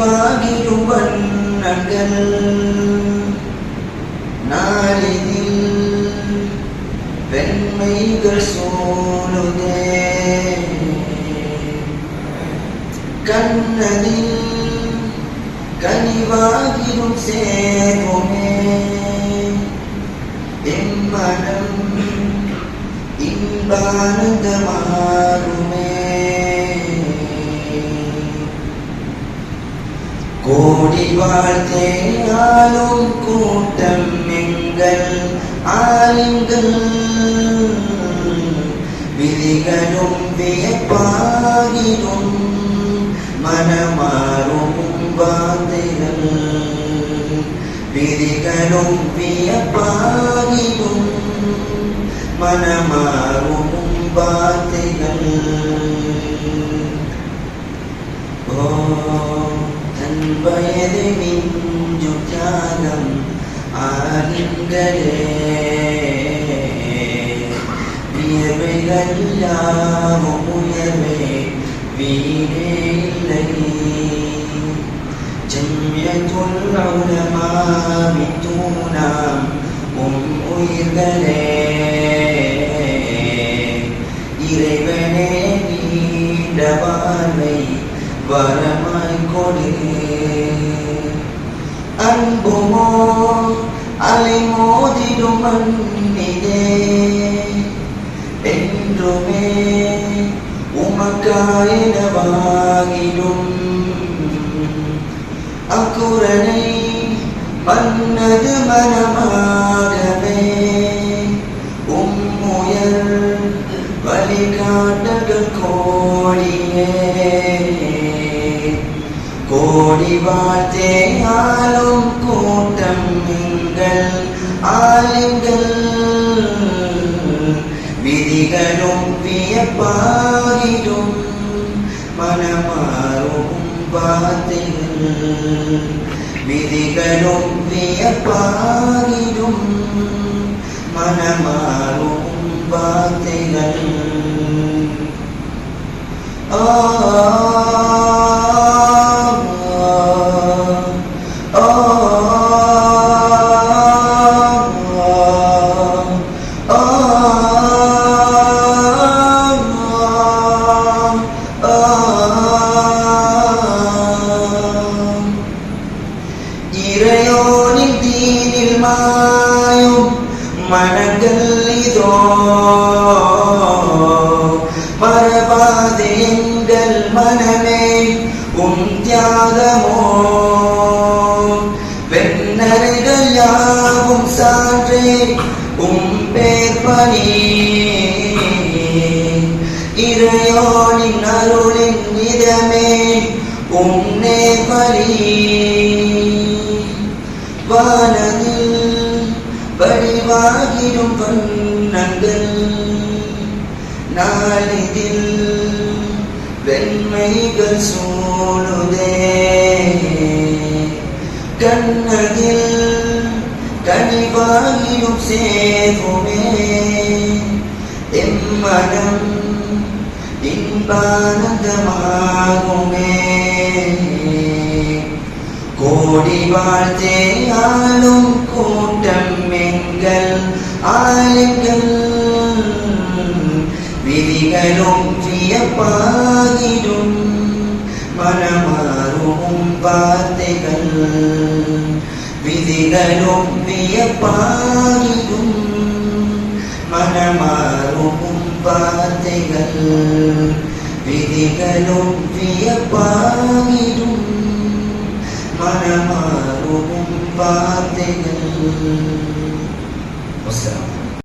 வாணிருவண்ணகன் நாளினில் வெண்மைகள் சூழுதே கண்ணதில் கனிவாகிரும் சேருமே என் மனம் இன்பானந்தமாக ഓടി വാഴ്ത്തേയാലും കൂട്ടം എങ്കൽ ആലിങ്കൾ വിധികളും വിയപ്പാകിലും മനമാറും വാതികൾ വിധികളും വിയപ്പാകിലും മനമാറും ஆகின்றே வியர்வைகள் உயர்வே வீடே இல்லை. ஜம்யத்துல் உலமாவி தூணாம் உம் உயிர்களே. இறைவனே நீண்ட வரமாய் கொடு. அன்புமோ அலை மோதிடும் என்றுமே உமக்காயினவாகிடும் அக்குரனை மன்னது மனமாக கோடி வாழ்த்தே ஆளும் கூட்டம் எங்கள் ஆளுங்கள் விதிகளும் வியப்பாகிடும் மனமாறும் வார்த்தைகள் விதிகளும் வியப்பாகிடும் மனமாறும் வார்த்தைகள் ஆ மனங்கள் இதோ மரபாதே எங்கள் மனமே உம் தியாகமோ. வெண்ணறைகள் யாவும் சான்றே உம் பேர் பணி இறையோ வடிவாகிடும் வண்ணங்கள். நாளிதில் வெண்மைகள் சூழுதே. கண்ணகில் கனிவாகிடும் சேருமே எம்மனம் இன்பானந்தமாகுமே கோடி வாழ்த்தே ஆளும் கூட்டம் எங்கள் ஆளுங்கள் விதிகளும் வியப்பாகிடும் மனமாறும் வார்த்தைகள் விதிகளும் வியப்பாகிடும் மனமாறும் வார்த்தைகள் விதிகளும் வியப்பாகிடும் വാർത്തകൾ.